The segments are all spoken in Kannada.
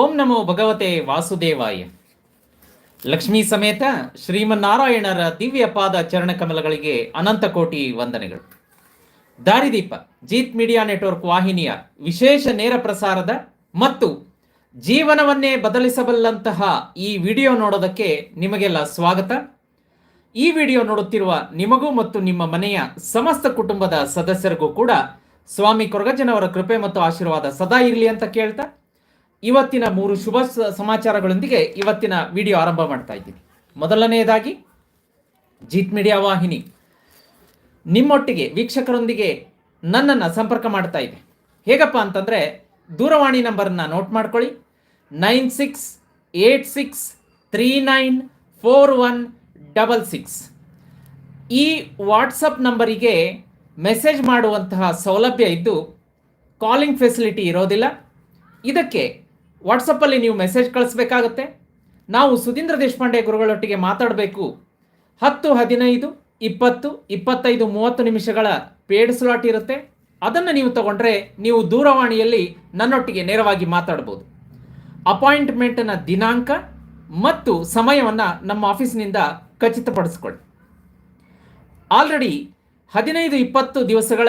ಓಂ ನಮೋ ಭಗವತೆ ವಾಸುದೇವಾಯ. ಲಕ್ಷ್ಮೀ ಸಮೇತ ಶ್ರೀಮನ್ನಾರಾಯಣರ ದಿವ್ಯ ಪಾದ ಚರಣ ಕಮಲಗಳಿಗೆ ಅನಂತ ಕೋಟಿ ವಂದನೆಗಳು. ದಾರಿದೀಪ, ಜೀತ್ ಮೀಡಿಯಾ ನೆಟ್ವರ್ಕ್ ವಾಹಿನಿಯ ವಿಶೇಷ ನೇರ ಪ್ರಸಾರದ ಮತ್ತು ಜೀವನವನ್ನೇ ಬದಲಿಸಬಲ್ಲಂತಹ ಈ ವಿಡಿಯೋ ನೋಡೋದಕ್ಕೆ ನಿಮಗೆಲ್ಲ ಸ್ವಾಗತ. ಈ ವಿಡಿಯೋ ನೋಡುತ್ತಿರುವ ನಿಮಗೂ ಮತ್ತು ನಿಮ್ಮ ಮನೆಯ ಸಮಸ್ತ ಕುಟುಂಬದ ಸದಸ್ಯರಿಗೂ ಕೂಡ ಸ್ವಾಮಿ ಕೊರಗಜ್ಜನವರ ಕೃಪೆ ಮತ್ತು ಆಶೀರ್ವಾದ ಸದಾ ಇರಲಿ ಅಂತ ಕೇಳ್ತಾ ಇವತ್ತಿನ ಮೂರು ಶುಭ ಸಮಾಚಾರಗಳೊಂದಿಗೆ ಇವತ್ತಿನ ವಿಡಿಯೋ ಆರಂಭ ಮಾಡ್ತಾ ಇದ್ದೀನಿ. ಮೊದಲನೆಯದಾಗಿ ಜೀತ್ ಮೀಡಿಯಾ ವಾಹಿನಿ. ನಿಮ್ಮೊಟ್ಟಿಗೆ ವೀಕ್ಷಕರೊಂದಿಗೆ ನನ್ನನ್ನು ಸಂಪರ್ಕ ಮಾಡ್ತಾ ಇದೆ. ಹೇಗಪ್ಪ ಅಂತಂದರೆ ದೂರವಾಣಿ ನಂಬರನ್ನು ನೋಟ್ ಮಾಡ್ಕೊಳ್ಳಿ. Nine six eight six three nine four one double six. ಈ ವಾಟ್ಸಪ್ ನಂಬರಿಗೆ ಮೆಸೇಜ್ ಮಾಡುವಂತಹ ಸೌಲಭ್ಯ ಇದ್ದು, ಕಾಲಿಂಗ್ ಫೆಸಿಲಿಟಿ ಇರೋದಿಲ್ಲ. ಇದಕ್ಕೆ ವಾಟ್ಸಪ್ಪಲ್ಲಿ ನೀವು ಮೆಸೇಜ್ ಕಳಿಸ್ಬೇಕಾಗತ್ತೆ. ನಾವು ಸುಧೀಂದ್ರ ದೇಶಪಾಂಡೆ ಗುರುಗಳೊಟ್ಟಿಗೆ ಮಾತಾಡಬೇಕು. ಹತ್ತು, ಹದಿನೈದು, ಇಪ್ಪತ್ತು, ಇಪ್ಪತ್ತೈದು, ಮೂವತ್ತು ನಿಮಿಷಗಳ ಪೇಡ್ ಸ್ಲಾಟ್ ಇರುತ್ತೆ. ಅದನ್ನು ನೀವು ತಗೊಂಡ್ರೆ ನೀವು ದೂರವಾಣಿಯಲ್ಲಿ ನನ್ನೊಟ್ಟಿಗೆ ನೇರವಾಗಿ ಮಾತಾಡ್ಬೋದು. ಅಪಾಯಿಂಟ್ಮೆಂಟ್ನ ದಿನಾಂಕ ಮತ್ತು ಸಮಯವನ್ನು ನಮ್ಮ ಆಫೀಸ್ನಿಂದ ಖಚಿತಪಡಿಸ್ಕೊಳ್ಳಿ. ಆಲ್ರೆಡಿ ಹದಿನೈದು, ಇಪ್ಪತ್ತು ದಿವಸಗಳ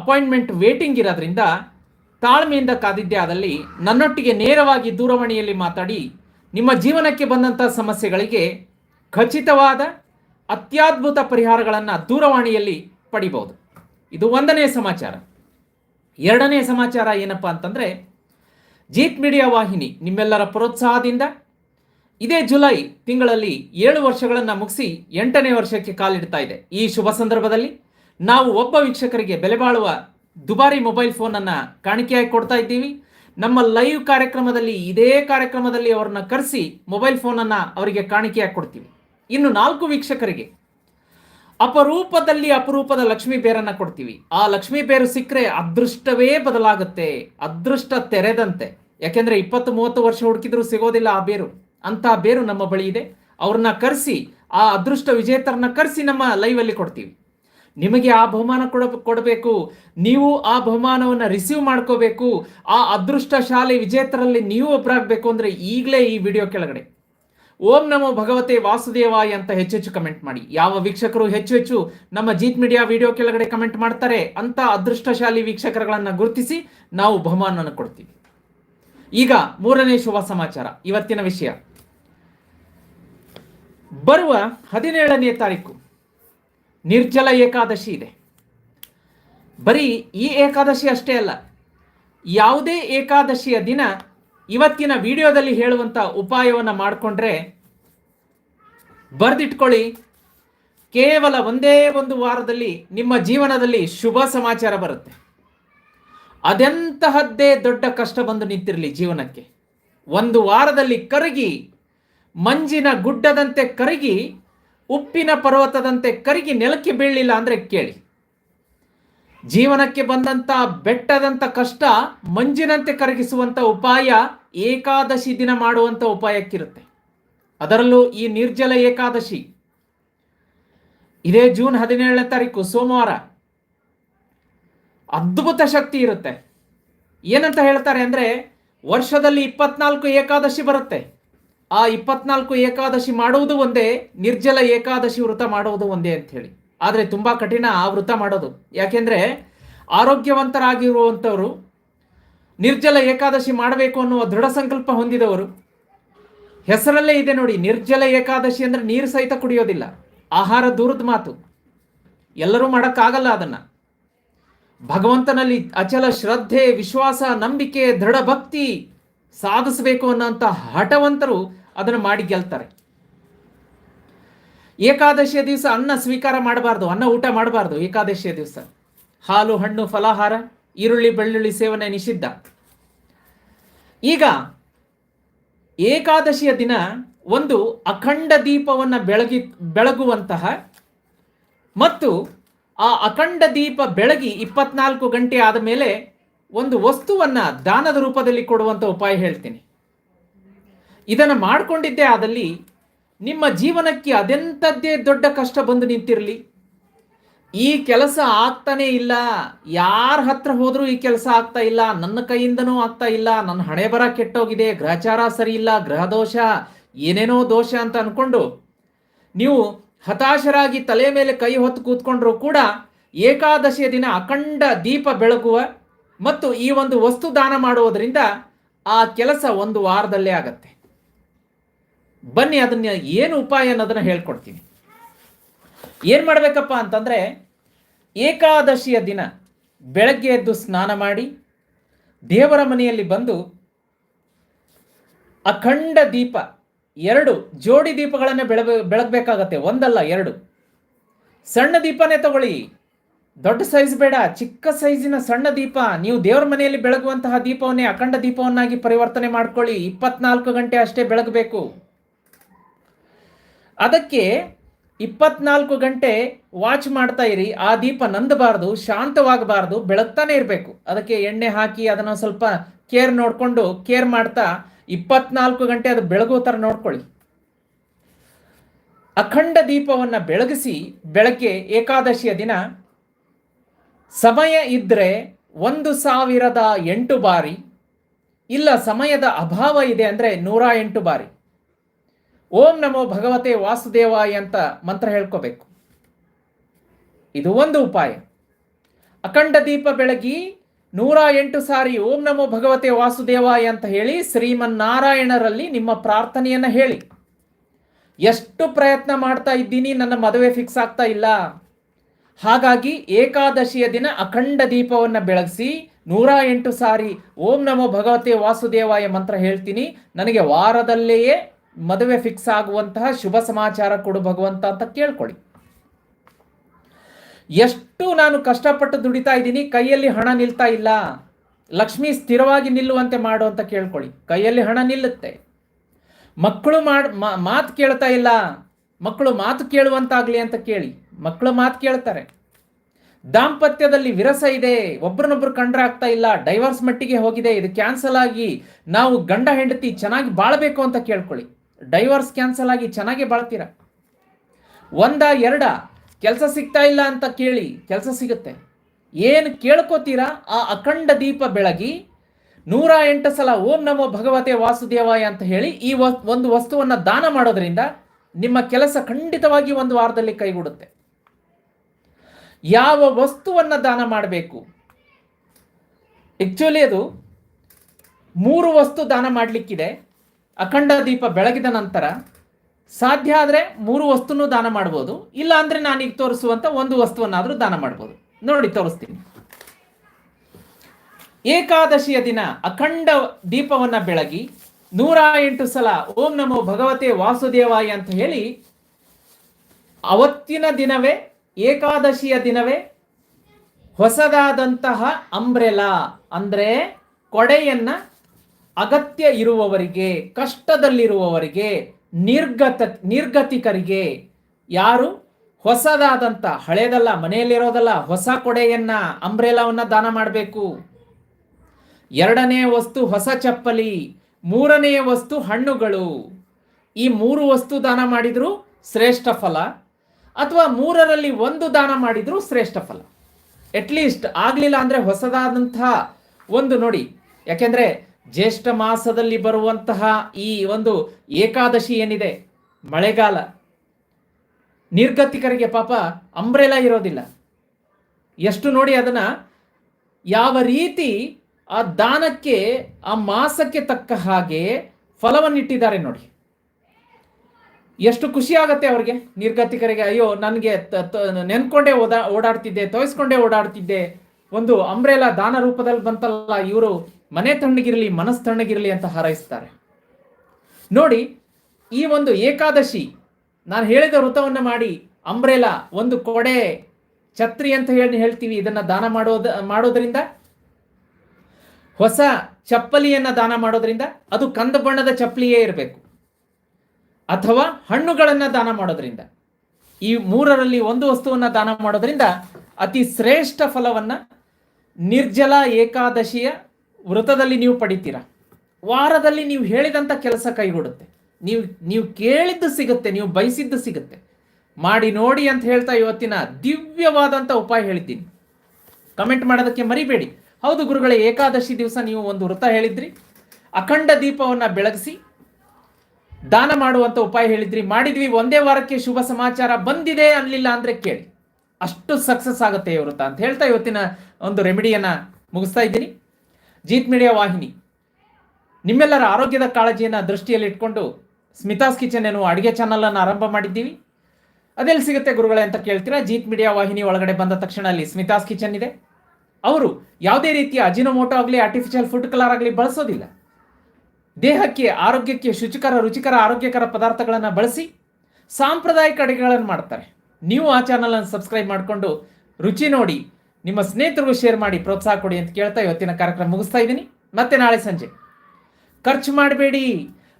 ಅಪಾಯಿಂಟ್ಮೆಂಟ್ ವೇಟಿಂಗ್ ಇರೋದ್ರಿಂದ ತಾಳ್ಮೆಯಿಂದ ಕಾದಿದ್ದೇ ಆದಲ್ಲಿ ನನ್ನೊಟ್ಟಿಗೆ ನೇರವಾಗಿ ದೂರವಾಣಿಯಲ್ಲಿ ಮಾತಾಡಿ ನಿಮ್ಮ ಜೀವನಕ್ಕೆ ಬಂದಂಥ ಸಮಸ್ಯೆಗಳಿಗೆ ಖಚಿತವಾದ, ಅತ್ಯದ್ಭುತ ಪರಿಹಾರಗಳನ್ನು ದೂರವಾಣಿಯಲ್ಲಿ ಪಡಿಬಹುದು ಇದು ಒಂದನೇ ಸಮಾಚಾರ. ಎರಡನೇ ಸಮಾಚಾರ ಏನಪ್ಪ ಅಂತಂದರೆ, ಜೀತ್ ಮೀಡಿಯಾ ವಾಹಿನಿ ನಿಮ್ಮೆಲ್ಲರ ಪ್ರೋತ್ಸಾಹದಿಂದ ಇದೇ ಜುಲೈ ತಿಂಗಳಲ್ಲಿ ಏಳು ವರ್ಷಗಳನ್ನು ಮುಗಿಸಿ ಎಂಟನೇ ವರ್ಷಕ್ಕೆ ಕಾಲಿಡ್ತಾ ಇದೆ. ಈ ಶುಭ ಸಂದರ್ಭದಲ್ಲಿ ನಾವು ಒಬ್ಬ ವೀಕ್ಷಕರಿಗೆ ಬೆಲೆ ಬಾಳುವ ದುಬಾರಿ ಮೊಬೈಲ್ ಫೋನನ್ನು ಕಾಣಿಕೆಯಾಗಿ ಕೊಡ್ತಾ ಇದ್ದೀವಿ. ನಮ್ಮ ಲೈವ್ ಕಾರ್ಯಕ್ರಮದಲ್ಲಿ ಇದೇ ಕಾರ್ಯಕ್ರಮದಲ್ಲಿ ಅವರನ್ನ ಕರೆಸಿ ಮೊಬೈಲ್ ಫೋನನ್ನು ಅವರಿಗೆ ಕಾಣಿಕೆಯಾಗಿ ಕೊಡ್ತೀವಿ. ಇನ್ನು ನಾಲ್ಕು ವೀಕ್ಷಕರಿಗೆ ಅಪರೂಪದಲ್ಲಿ ಅಪರೂಪದ ಲಕ್ಷ್ಮೀ ಬೇರನ್ನು ಕೊಡ್ತೀವಿ. ಆ ಲಕ್ಷ್ಮೀ ಬೇರು ಸಿಕ್ಕರೆ ಅದೃಷ್ಟವೇ ಬದಲಾಗುತ್ತೆ. ಅದೃಷ್ಟ ತೆರೆದಂತೆ. ಯಾಕೆಂದ್ರೆ ಇಪ್ಪತ್ತು ಮೂವತ್ತು ವರ್ಷ ಹುಡುಕಿದ್ರೂ ಸಿಗೋದಿಲ್ಲ ಆ ಬೇರು. ಅಂತ ಬೇರು ನಮ್ಮ ಬಳಿ ಇದೆ. ಅವ್ರನ್ನ ಕರೆಸಿ ಆ ಅದೃಷ್ಟ ವಿಜೇತರನ್ನ ಕರೆಸಿ ನಮ್ಮ ಲೈವ್ ಅಲ್ಲಿ ಕೊಡ್ತೀವಿ. ನಿಮಗೆ ಆ ಬಹುಮಾನ ಕೊಡ, ಕೊಡಬೇಕು. ನೀವು ಆ ಬಹುಮಾನವನ್ನು ರಿಸೀವ್ ಮಾಡ್ಕೋಬೇಕು. ಆ ಅದೃಷ್ಟಶಾಲಿ ವಿಜೇತರಲ್ಲಿ ನೀವು ಒಬ್ಬರಾಗಬೇಕು ಅಂದರೆ ಈಗಲೇ ಈ ವಿಡಿಯೋ ಕೆಳಗಡೆ. ಓಂ ನಮೋ ಭಗವತೆ ವಾಸುದೇವಾಯ ಅಂತ ಹೆಚ್ಚು ಹೆಚ್ಚು ಕಮೆಂಟ್ ಮಾಡಿ. ಯಾವ ವೀಕ್ಷಕರು ಹೆಚ್ಚು ಹೆಚ್ಚು ನಮ್ಮ ಜೀತ್ ಮೀಡಿಯಾ ವಿಡಿಯೋ ಕೆಳಗಡೆ ಕಮೆಂಟ್ ಮಾಡ್ತಾರೆ ಅಂತ ಅದೃಷ್ಟಶಾಲಿ ವೀಕ್ಷಕರುಗಳನ್ನು ಗುರುತಿಸಿ ನಾವು ಬಹುಮಾನವನ್ನು ಕೊಡ್ತೀವಿ. ಈಗ ಮೂರನೇ ಶುಭ ಸಮಾಚಾರ. ಇವತ್ತಿನ ವಿಷಯ. ಬರುವ ಹದಿನೇಳನೇ ತಾರೀಕು. ನಿರ್ಜಲ ಏಕಾದಶಿ ಇದೆ. ಬರೀ ಈ ಏಕಾದಶಿ ಅಷ್ಟೇ ಅಲ್ಲ, ಯಾವುದೇ ಏಕಾದಶಿಯ ದಿನ ಇವತ್ತಿನ ವಿಡಿಯೋದಲ್ಲಿ ಹೇಳುವಂಥ ಉಪಾಯವನ್ನು ಮಾಡಿಕೊಂಡ್ರೆ ಬರೆದಿಟ್ಕೊಳ್ಳಿ. ಕೇವಲ ಒಂದೇ ಒಂದು ವಾರದಲ್ಲಿ ನಿಮ್ಮ ಜೀವನದಲ್ಲಿ ಶುಭ ಸಮಾಚಾರ ಬರುತ್ತೆ. ಅದೆಂತಹದ್ದೇ ದೊಡ್ಡ ಕಷ್ಟ ಬಂದು ನಿಂತಿರಲಿ ಜೀವನಕ್ಕೆ. ಒಂದು ವಾರದಲ್ಲಿ ಕರಗಿ, ಮಂಜಿನ ಗುಡ್ಡದಂತೆ ಕರಗಿ ಉಪ್ಪಿನ ಪರ್ವತದಂತೆ ಕರಗಿ ನೆಲಕ್ಕೆ ಬೀಳಲಿಲ್ಲ ಅಂದರೆ ಕೇಳಿ. ಜೀವನಕ್ಕೆ ಬಂದಂತ ಬೆಟ್ಟದಂತ ಕಷ್ಟ ಮಂಜಿನಂತೆ ಕರಗಿಸುವಂತ ಉಪಾಯ ಏಕಾದಶಿ ದಿನ ಮಾಡುವಂತ ಉಪಾಯಕ್ಕಿರುತ್ತೆ. ಅದರಲ್ಲೂ ಈ ನಿರ್ಜಲ ಏಕಾದಶಿ. ಇದೇ ಜೂನ್ ಹದಿನೇಳನೇ ತಾರೀಕು, ಸೋಮವಾರ. ಅದ್ಭುತ ಶಕ್ತಿ ಇರುತ್ತೆ. ಏನಂತ ಹೇಳ್ತಾರೆ ಅಂದ್ರೆ ವರ್ಷದಲ್ಲಿ ಇಪ್ಪತ್ನಾಲ್ಕು ಏಕಾದಶಿ ಬರುತ್ತೆ. ಆ ಇಪ್ಪತ್ನಾಲ್ಕು ಏಕಾದಶಿ ಮಾಡುವುದು ಒಂದೇ, ನಿರ್ಜಲ ಏಕಾದಶಿ ವ್ರತ ಮಾಡುವುದು ಒಂದೇ ಅಂತ ಹೇಳಿ ಆದರೆ ತುಂಬಾ ಕಠಿಣ ಆ ವೃತ ಮಾಡೋದು. ಯಾಕೆಂದ್ರೆ ಆರೋಗ್ಯವಂತರಾಗಿರುವಂಥವರು ನಿರ್ಜಲ ಏಕಾದಶಿ ಮಾಡಬೇಕು ಅನ್ನುವ ದೃಢ ಸಂಕಲ್ಪ ಹೊಂದಿದವರು. ಹೆಸರಲ್ಲೇ ಇದೆ ನೋಡಿ, ನಿರ್ಜಲ ಏಕಾದಶಿ ಅಂದ್ರೆ ನೀರು ಸಹಿತ ಕುಡಿಯೋದಿಲ್ಲ. ಆಹಾರ ದೂರದ ಮಾತು. ಎಲ್ಲರೂ ಮಾಡೋಕ್ಕಾಗಲ್ಲ ಅದನ್ನ. ಭಗವಂತನಲ್ಲಿ ಅಚಲ ಶ್ರದ್ಧೆ, ವಿಶ್ವಾಸ, ನಂಬಿಕೆ ದೃಢ ಭಕ್ತಿ ಸಾಧಿಸಬೇಕು ಅನ್ನೋಂಥ ಹಠವಂತರು ಅದನ್ನು ಮಾಡಿ ಗೆಲ್ತಾರೆ. ಏಕಾದಶಿಯ ದಿವಸ ಅನ್ನ ಸ್ವೀಕಾರ ಮಾಡಬಾರ್ದು, ಅನ್ನ ಊಟ ಮಾಡಬಾರ್ದು ಏಕಾದಶಿಯ ದಿವಸ. ಹಾಲು, ಹಣ್ಣು, ಫಲಾಹಾರ, ಈರುಳ್ಳಿ, ಬೆಳ್ಳುಳ್ಳಿ ಸೇವನೆ ನಿಷಿದ್ಧ. ಈಗ ಏಕಾದಶಿಯ ದಿನ ಒಂದು ಅಖಂಡ ದೀಪವನ್ನು ಬೆಳಗಿ, ಬೆಳಗುವಂತಹ ಮತ್ತು ಆ ಅಖಂಡ ದೀಪ ಬೆಳಗಿ ಇಪ್ಪತ್ನಾಲ್ಕು ಗಂಟೆ ಆದ ಮೇಲೆ ಒಂದು ವಸ್ತುವನ್ನು ದಾನದ ರೂಪದಲ್ಲಿ ಕೊಡುವಂಥ ಉಪಾಯ ಹೇಳ್ತೀನಿ. ಇದನ್ನು ಮಾಡಿಕೊಂಡಿದ್ದೆ ಆದಲ್ಲಿ ನಿಮ್ಮ ಜೀವನಕ್ಕೆ ಅದೆಂಥದ್ದೇ ದೊಡ್ಡ ಕಷ್ಟ ಬಂದು ನಿಂತಿರಲಿ. ಈ ಕೆಲಸ ಆಗ್ತಾನೇ ಇಲ್ಲ. ಯಾರ ಹತ್ರ ಹೋದರೂ ಈ ಕೆಲಸ ಆಗ್ತಾ ಇಲ್ಲ. ನನ್ನ ಕೈಯಿಂದನೂ ಆಗ್ತಾ ಇಲ್ಲ. ನನ್ನ ಹಣೆ ಬರ ಕೆಟ್ಟೋಗಿದೆ. ಗ್ರಹಚಾರ ಸರಿ ಇಲ್ಲ. ಗ್ರಹ ದೋಷ, ಏನೇನೋ ದೋಷ ಅಂತ ಅಂದ್ಕೊಂಡು ನೀವು ಹತಾಶರಾಗಿ ತಲೆ ಮೇಲೆ ಕೈ ಹೊತ್ತು ಕೂತ್ಕೊಂಡ್ರು ಕೂಡ ಏಕಾದಶಿಯ ದಿನ ಅಖಂಡ ದೀಪ ಬೆಳಗುವ ಮತ್ತು ಈ ಒಂದು ವಸ್ತು ದಾನ ಮಾಡುವುದರಿಂದ ಆ ಕೆಲಸ ಒಂದು ವಾರದಲ್ಲೇ ಆಗತ್ತೆ. ಬನ್ನಿ ಅದನ್ನ ಏನು ಉಪಾಯ ಅನ್ನೋದನ್ನ ಹೇಳ್ಕೊಡ್ತೀನಿ. ಏನು ಮಾಡಬೇಕಪ್ಪ ಅಂತಂದರೆ ಏಕಾದಶಿಯ ದಿನ ಬೆಳಗ್ಗೆ ಎದ್ದು ಸ್ನಾನ ಮಾಡಿ ದೇವರ ಮನೆಯಲ್ಲಿ ಬಂದು ಅಖಂಡ ದೀಪ ಎರಡು ಜೋಡಿ ದೀಪಗಳನ್ನು ಬೆಳಗ ಬೆಳಗಬೇಕಾಗತ್ತೆ, ಒಂದಲ್ಲ ಎರಡು. ಸಣ್ಣ ದೀಪನೇ ತಗೊಳ್ಳಿ. ದೊಡ್ಡ ಸೈಜ್ ಬೇಡ, ಚಿಕ್ಕ ಸೈಜಿನ ಸಣ್ಣ ದೀಪ. ನೀವು ದೇವರ ಮನೆಯಲ್ಲಿ ಬೆಳಗುವಂತಹ ದೀಪವನ್ನೇ ಅಖಂಡ ದೀಪವನ್ನಾಗಿ ಪರಿವರ್ತನೆ ಮಾಡ್ಕೊಳ್ಳಿ. ಇಪ್ಪತ್ನಾಲ್ಕು ಗಂಟೆ ಅಷ್ಟೇ ಬೆಳಗಬೇಕು. ಅದಕ್ಕೆ ಇಪ್ಪತ್ನಾಲ್ಕು ಗಂಟೆ ವಾಚ್ ಮಾಡ್ತಾ ಇರಿ. ಆ ದೀಪ ನಂದಬಾರ್ದು, ಶಾಂತವಾಗಬಾರ್ದು, ಬೆಳಗ್ತಾನೆ ಇರಬೇಕು. ಅದಕ್ಕೆ ಎಣ್ಣೆ ಹಾಕಿ ಅದನ್ನು ಸ್ವಲ್ಪ ಕೇರ್ ನೋಡಿಕೊಂಡು ಕೇರ್ ಮಾಡ್ತಾ ಇಪ್ಪತ್ನಾಲ್ಕು ಗಂಟೆ ಅದು ಬೆಳಗೋ ಥರ ನೋಡ್ಕೊಳ್ಳಿ. ಅಖಂಡ ದೀಪವನ್ನು ಬೆಳಗಿಸಿ ಬೆಳಗ್ಗೆ ಏಕಾದಶಿಯ ದಿನ ಸಮಯ ಇದ್ದರೆ ಒಂದು ಸಾವಿರದ ಎಂಟು ಬಾರಿ ಇಲ್ಲ ಸಮಯದ ಅಭಾವ ಇದೆ ಅಂದರೆ ನೂರ ಎಂಟು ಬಾರಿ. ಓಂ ನಮೋ ಭಗವತೆ ವಾಸುದೇವಾಯ ಅಂತ ಮಂತ್ರ ಹೇಳ್ಕೋಬೇಕು. ಇದು ಒಂದು ಉಪಾಯ. ಅಖಂಡ ದೀಪ ಬೆಳಗಿ ನೂರ ಎಂಟು ಸಾರಿ ಓಂ ನಮೋ ಭಗವತೆ ವಾಸುದೇವಾಯ ಅಂತ ಹೇಳಿ ಶ್ರೀಮನ್ನಾರಾಯಣರಲ್ಲಿ ನಿಮ್ಮ ಪ್ರಾರ್ಥನೆಯನ್ನು ಹೇಳಿ. ಎಷ್ಟು ಪ್ರಯತ್ನ ಮಾಡ್ತಾ ಇದ್ದೀನಿ ನನ್ನ ಮದುವೆ ಫಿಕ್ಸ್ ಆಗ್ತಾ ಇಲ್ಲ. ಹಾಗಾಗಿ ಏಕಾದಶಿಯ ದಿನ ಅಖಂಡ ದೀಪವನ್ನು ಬೆಳಗಿಸಿ ನೂರ ಎಂಟು ಸಾರಿ ಓಂ ನಮೋ ಭಗವತೆ ವಾಸುದೇವಾಯ ಮಂತ್ರ ಹೇಳ್ತೀನಿ. ನನಗೆ ವಾರದಲ್ಲೆಯೇ ಮದುವೆ ಫಿಕ್ಸ್ ಆಗುವಂತಹ ಶುಭ ಸಮಾಚಾರ ಕೊಡು ಭಗವಂತ ಅಂತ ಕೇಳ್ಕೊಳ್ಳಿ. ಎಷ್ಟು ನಾನು ಕಷ್ಟಪಟ್ಟು ದುಡಿತಾ ಇದ್ದೀನಿ, ಕೈಯಲ್ಲಿ ಹಣ ನಿಲ್ತಾ ಇಲ್ಲ, ಲಕ್ಷ್ಮಿ ಸ್ಥಿರವಾಗಿ ನಿಲ್ಲುವಂತೆ ಮಾಡು ಅಂತ ಕೇಳ್ಕೊಳ್ಳಿ. ಕೈಯಲ್ಲಿ ಹಣ ನಿಲ್ಲುತ್ತೆ. ಮಕ್ಕಳು ಮಾಡ್ ಮಾತು ಕೇಳ್ತಾ ಇಲ್ಲ, ಮಕ್ಕಳು ಮಾತು ಕೇಳುವಂತಾಗ್ಲಿ ಅಂತ ಕೇಳಿ. ಮಕ್ಕಳು ಮಾತು ಕೇಳ್ತಾರೆ. ದಾಂಪತ್ಯದಲ್ಲಿ ವಿರಸ ಇದೆ, ಒಬ್ರನ್ನೊಬ್ರು ಕಂಡ್ರೆ ಆಗ್ತಾ ಇಲ್ಲ, ಡೈವರ್ಸ್ ಮಟ್ಟಿಗೆ ಹೋಗಿದೆ, ಇದು ಕ್ಯಾನ್ಸಲ್ ಆಗಿ ನಾವು ಗಂಡ ಹೆಂಡತಿ ಚೆನ್ನಾಗಿ ಬಾಳಬೇಕು ಅಂತ ಕೇಳ್ಕೊಳ್ಳಿ. ಡೈವರ್ಸ್ ಕ್ಯಾನ್ಸಲ್ ಆಗಿ ಚೆನ್ನಾಗಿ ಬಾಳ್ತೀರ? ಒಂದ ಎರಡ ಕೆಲಸ ಸಿಗ್ತಾ ಇಲ್ಲ ಅಂತ ಕೇಳಿ ಕೆಲಸ ಸಿಗುತ್ತೆ. ಏನು ಕೇಳ್ಕೋತೀರಾ? ಆ ಅಖಂಡ ದೀಪ ಬೆಳಗಿ ನೂರ ಎಂಟು ಸಲ ಓಂ ನಮೋ ಭಗವತೆ ವಾಸುದೇವಾಯ ಅಂತ ಹೇಳಿ ಈ ಒಂದು ವಸ್ತುವನ್ನು ದಾನ ಮಾಡೋದ್ರಿಂದ ನಿಮ್ಮ ಕೆಲಸ ಖಂಡಿತವಾಗಿ ಒಂದು ವಾರದಲ್ಲಿ ಕೈಗೂಡುತ್ತೆ. ಯಾವ ವಸ್ತುವನ್ನು ದಾನ ಮಾಡಬೇಕು? ಆ್ಯಕ್ಚುಲಿ ಅದು ಮೂರು ವಸ್ತು ದಾನ ಮಾಡಲಿಕ್ಕಿದೆ. ಅಖಂಡ ದೀಪ ಬೆಳಗಿದ ನಂತರ ಸಾಧ್ಯ ಆದರೆ ಮೂರು ವಸ್ತುನೂ ದಾನ ಮಾಡ್ಬೋದು, ಇಲ್ಲ ಅಂದರೆ ನಾನೀಗ ತೋರಿಸುವಂಥ ಒಂದು ವಸ್ತುವನ್ನಾದರೂ ದಾನ ಮಾಡ್ಬೋದು. ನೋಡಿ, ತೋರಿಸ್ತೀನಿ. ಏಕಾದಶಿಯ ದಿನ ಅಖಂಡ ದೀಪವನ್ನು ಬೆಳಗಿ ನೂರ ಎಂಟು ಸಲ ಓಂ ನಮೋ ಭಗವತೆ ವಾಸುದೇವಾಯ ಅಂತ ಹೇಳಿ ಅವತ್ತಿನ ದಿನವೇ, ಏಕಾದಶಿಯ ದಿನವೇ ಹೊಸದಾದಂತಹ ಅಂಬ್ರೆಲಾ ಅಂದರೆ ಕೊಡೆಯನ್ನ ಅಗತ್ಯ ಇರುವವರಿಗೆ, ಕಷ್ಟದಲ್ಲಿರುವವರಿಗೆ, ನಿರ್ಗತ, ನಿರ್ಗತಿಕರಿಗೆ ಯಾರು? ಹೊಸದಾದಂಥ, ಹಳೇದಲ್ಲ, ಮನೆಯಲ್ಲಿರೋದಲ್ಲ, ಹೊಸ ಕೊಡೆಯನ್ನ, ಅಂಬ್ರೆಲಾವನ್ನ ದಾನ ಮಾಡಬೇಕು. ಎರಡನೇ ವಸ್ತು ಹೊಸ ಚಪ್ಪಲಿ ಮೂರನೆಯ ವಸ್ತು ಹಣ್ಣುಗಳು. ಈ ಮೂರು ವಸ್ತು ದಾನ ಮಾಡಿದ್ರು ಶ್ರೇಷ್ಠ ಫಲ, ಅಥವಾ ಮೂರರಲ್ಲಿ ಒಂದು ದಾನ ಮಾಡಿದ್ರು ಶ್ರೇಷ್ಠ ಫಲ. ಅಟ್ಲೀಸ್ಟ್ ಆಗಲಿಲ್ಲ ಅಂದರೆ ಹೊಸದಾದಂತಹ ಒಂದು ನೋಡಿ. ಯಾಕೆಂದರೆ ಜ್ಯೇಷ್ಠ ಮಾಸದಲ್ಲಿ ಬರುವಂತಹ ಈ ಒಂದು ಏಕಾದಶಿ ಏನಿದೆ? ಮಳೆಗಾಲ. ನಿರ್ಗತಿಕರಿಗೆ ಪಾಪ ಅಂಬ್ರೆಲ ಇರೋದಿಲ್ಲ. ಎಷ್ಟು ನೋಡಿ ಅದನ್ನ ಯಾವ ರೀತಿ ಆ ದಾನಕ್ಕೆ, ಆ ಮಾಸಕ್ಕೆ ತಕ್ಕ ಹಾಗೆ ಫಲವನ್ನಿಟ್ಟಿದ್ದಾರೆ ನೋಡಿ. ಎಷ್ಟು ಖುಷಿ ಆಗತ್ತೆ ಅವ್ರಿಗೆ. ನಿರ್ಗತಿಕರಿಗೆ, ಅಯ್ಯೋ, ನನಗೆ ನೆನ್ಕೊಂಡೆ ಓದಾ, ಓಡಾಡ್ತಿದ್ದೆ, ತೋಯಿಸ್ಕೊಂಡೇ ಓಡಾಡ್ತಿದ್ದೆ. ಒಂದು ಅಂಬ್ರೆಲ ದಾನ ರೂಪದಲ್ಲಿ ಬಂತಲ್ಲ ಇವರು. ಮನೆ ತಣ್ಣಗಿರಲಿ ಮನಸ್ ತಣ್ಣಗಿರಲಿ ಅಂತ ಹಾರೈಸ್ತಾರೆ. ನೋಡಿ, ಈ ಒಂದು ಏಕಾದಶಿ, ನಾನು ಹೇಳಿದ ವೃತವನ್ನು ಮಾಡಿ, ಅಂಬ್ರೆಲ, ಒಂದು ಕೊಡೆ, ಛತ್ರಿ ಅಂತ ಹೇಳಿ ಹೇಳ್ತೀವಿ, ಇದನ್ನ ದಾನ ಮಾಡೋದ, ಮಾಡೋದ್ರಿಂದ? ಹೊಸ ಚಪ್ಪಲಿಯನ್ನ ದಾನ ಮಾಡೋದ್ರಿಂದ? ಅದು ಕಂದ ಬಣ್ಣದ ಚಪ್ಪಲಿಯೇ ಇರಬೇಕು. ಅಥವಾ ಹಣ್ಣುಗಳನ್ನು ದಾನ ಮಾಡೋದ್ರಿಂದ? ಈ ಮೂರರಲ್ಲಿ ಒಂದು ವಸ್ತುವನ್ನು ದಾನ ಮಾಡೋದ್ರಿಂದ ಅತಿ ಶ್ರೇಷ್ಠ ಫಲವನ್ನು ನಿರ್ಜಲ ಏಕಾದಶಿಯ ವೃತದಲ್ಲಿ ನೀವು ಪಡಿತೀರಾ? ವಾರದಲ್ಲಿ ನೀವು ಹೇಳಿದಂಥ ಕೆಲಸ ಕೈಗೊಡುತ್ತೆ ನೀವು ನೀವು ಕೇಳಿದ್ದು ಸಿಗುತ್ತೆ, ನೀವು ಬಯಸಿದ್ದು ಸಿಗುತ್ತೆ. ಮಾಡಿ ನೋಡಿ ಅಂತ ಹೇಳ್ತಾ ಇವತ್ತಿನ ದಿವ್ಯವಾದಂಥ ಉಪಾಯ ಹೇಳಿದ್ದೀನಿ. ಕಮೆಂಟ್ ಮಾಡೋದಕ್ಕೆ ಮರಿಬೇಡಿ. ಹೌದು ಗುರುಗಳೇ, ಏಕಾದಶಿ ದಿವಸ ನೀವು ಒಂದು ವೃತ ಹೇಳಿದ್ರಿ. ಅಖಂಡ ದೀಪವನ್ನು ಬೆಳಗಿಸಿ ದಾನ ಮಾಡುವಂಥ ಉಪಾಯ ಹೇಳಿದ್ರಿ. ಮಾಡಿದ್ವಿ, ಒಂದೇ ವಾರಕ್ಕೆ ಶುಭ ಸಮಾಚಾರ ಬಂದಿದೆ ಅನ್ಲಿಲ್ಲ ಅಂದರೆ ಕೇಳಿ. ಅಷ್ಟು ಸಕ್ಸಸ್ ಆಗುತ್ತೆ ಈ ವೃತ್ತ ಅಂತ ಹೇಳ್ತಾ ಇವತ್ತಿನ ಒಂದು ರೆಮಿಡಿಯನ್ನು ಮುಗಿಸ್ತಾ ಇದ್ದೀನಿ. ಜೀತ್ ಮೀಡಿಯಾ ವಾಹಿನಿ. ನಿಮ್ಮೆಲ್ಲರ ಆರೋಗ್ಯದ ಕಾಳಜಿಯನ್ನು ದೃಷ್ಟಿಯಲ್ಲಿ ಇಟ್ಕೊಂಡು ಸ್ಮಿತಾಸ್ ಕಿಚನ್ ಎನ್ನುವ ಅಡುಗೆ ಚಾನಲನ್ನು ಆರಂಭ ಮಾಡಿದ್ದೀವಿ. ಅದೆಲ್ಲಿ ಸಿಗುತ್ತೆ ಗುರುಗಳೇ ಅಂತ ಕೇಳ್ತೀರಾ? ಜೀತ್ ಮೀಡಿಯಾ ವಾಹಿನಿ ಒಳಗಡೆ ಬಂದ ತಕ್ಷಣ ಅಲ್ಲಿ ಸ್ಮಿತಾಸ್ ಕಿಚನ್ ಇದೆ. ಅವರು ಯಾವುದೇ ರೀತಿಯ ಅಜಿನೋಮೋಟೋ ಆಗಲಿ ಆರ್ಟಿಫಿಷಿಯಲ್ ಫುಡ್ ಕಲರ್ ಆಗಲಿ ಬಳಸೋದಿಲ್ಲ. ದೇಹಕ್ಕೆ, ಆರೋಗ್ಯಕ್ಕೆ ಶುಚಿಕರ, ರುಚಿಕರ, ಆರೋಗ್ಯಕರ ಪದಾರ್ಥಗಳನ್ನು ಬಳಸಿ ಸಾಂಪ್ರದಾಯಿಕ ಅಡುಗೆಗಳನ್ನು ಮಾಡ್ತಾರೆ. ನೀವು ಆ ಚಾನಲನ್ನು ಸಬ್ಸ್ಕ್ರೈಬ್ ಮಾಡಿಕೊಂಡು ರುಚಿ ನೋಡಿ ನಿಮ್ಮ ಸ್ನೇಹಿತರಿಗೂ ಶೇರ್ ಮಾಡಿ, ಪ್ರೋತ್ಸಾಹ ಕೊಡಿ ಅಂತ ಕೇಳ್ತಾ ಇವತ್ತಿನ ಕಾರ್ಯಕ್ರಮ ಮುಗಿಸ್ತಾ ಇದ್ದೀನಿ. ಮತ್ತೆ ನಾಳೆ ಸಂಜೆ. ಖರ್ಚು ಮಾಡಬೇಡಿ.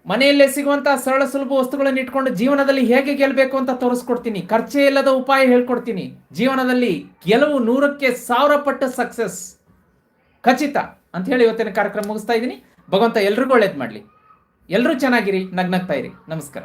ಮನೆಯಲ್ಲೇ ಸಿಗುವಂತಹ ಸರಳ ಸುಲಭ ವಸ್ತುಗಳನ್ನು ಇಟ್ಕೊಂಡು ಜೀವನದಲ್ಲಿ ಹೇಗೆ ಗೆಲ್ಲಬೇಕು ಅಂತ ತೋರಿಸ್ಕೊಡ್ತೀನಿ. ಖರ್ಚೇ ಇಲ್ಲದ ಉಪಾಯ ಹೇಳ್ಕೊಡ್ತೀನಿ. ಜೀವನದಲ್ಲಿ ಗೆಲುವು ನೂರಕ್ಕೆ ಸಾವಿರ ಪಟ್ಟು ಸಕ್ಸಸ್ ಖಚಿತ ಅಂತ ಹೇಳಿ ಇವತ್ತಿನ ಕಾರ್ಯಕ್ರಮ ಮುಗಿಸ್ತಾ ಇದ್ದೀನಿ. ಭಗವಂತ ಎಲ್ರಿಗೂ ಒಳ್ಳೇದು ಮಾಡಲಿ. ಎಲ್ಲರೂ ಚೆನ್ನಾಗಿರಿ, ನಗ್ನಗ್ತಾ ಇರಿ. ನಮಸ್ಕಾರ.